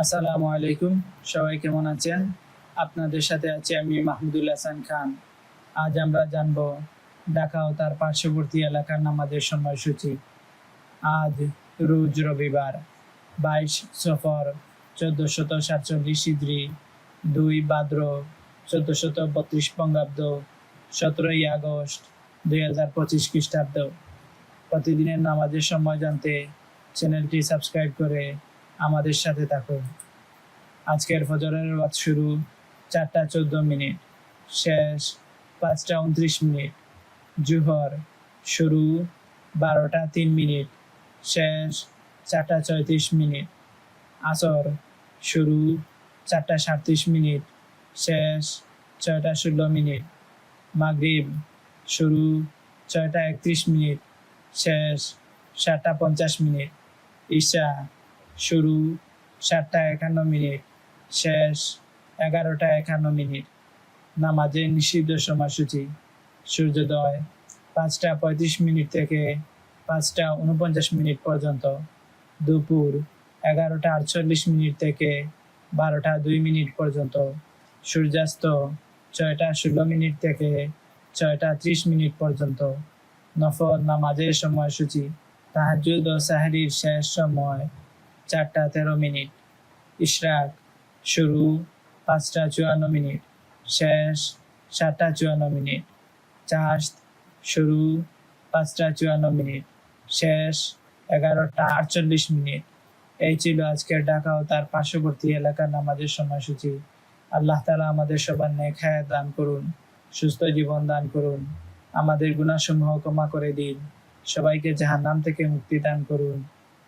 আসসালামু আলাইকুম। সবাই কেমন আছেন? আপনাদের সাথে আছি আমি মাহমুদুল হাসান খান। আজ আমরা জানব ঢাকা ও তার পার্শ্ববর্তী এলাকার নামাজের সময়সূচি। আজ রোজ রবিবার, বাইশ সফর, চোদ্দশত সাতচল্লিশ ইদ্রি দুই ভাদ্র চোদ্দশত বত্রিশ বঙ্গাব্দ, সতেরোই আগস্ট, দুই হাজার পঁচিশ খ্রিস্টাব্দ। প্রতিদিনের নামাজের সময় জানতে চ্যানেলটি সাবস্ক্রাইব করে আমাদের সাথে থাকো। আজকের ফজরের ওয়াজ শুরু চারটা চোদ্দ মিনিট, শেষ পাঁচটা উনত্রিশ মিনিট, জুহর শুরু বারোটা তিন মিনিট, শেষ চারটা ছয়ত্রিশ মিনিট, আসর শুরু চারটা সাতত্রিশ মিনিট, শেষ ছয়টা ষোলো মিনিট, মাগরিব শুরু ছয়টা একত্রিশ মিনিট, শেষ সাতটা পঞ্চাশ মিনিট, ঈশা শুরু সাতটা একান্ন মিনিট, শেষ এগারোটা একান্ন মিনিট। নামাজের নিষিদ্ধ সময়সূচি, সূর্যোদয় পাঁচটা পঁয়ত্রিশ মিনিট থেকে পাঁচটা উনপঞ্চাশ মিনিট পর্যন্ত। দুপুর এগারোটা আটচল্লিশ মিনিট থেকে বারোটা দুই মিনিট পর্যন্ত। সূর্যাস্ত ছয়টা ষোলো মিনিট থেকে ছয়টা ত্রিশ মিনিট পর্যন্ত। নফর নামাজের সময়সূচি তাহাজুদ ও সাহারির শেষ সময় চারটা তেরো মিনিট। ইশরাক, শুরু পাঁচটা চুয়ান্ন মিনিট। শেষ সাতটা চুয়ান্ন মিনিট। চাষ শুরু পাঁচটা চুয়ান্ন মিনিট। শেষ এগারোটা আটচল্লিশ মিনিট। এই ছিল আজকের ঢাকা ও তার পার্শ্ববর্তী এলাকার নামাজের সময়সূচি। আল্লাহ তালা আমাদের সবার হায়াত দান করুন, সুস্থ জীবন দান করুন, আমাদের গুণাসমূহ ক্ষমা করে দিন, সবাইকে জাহান্নাম থেকে মুক্তি দান করুন।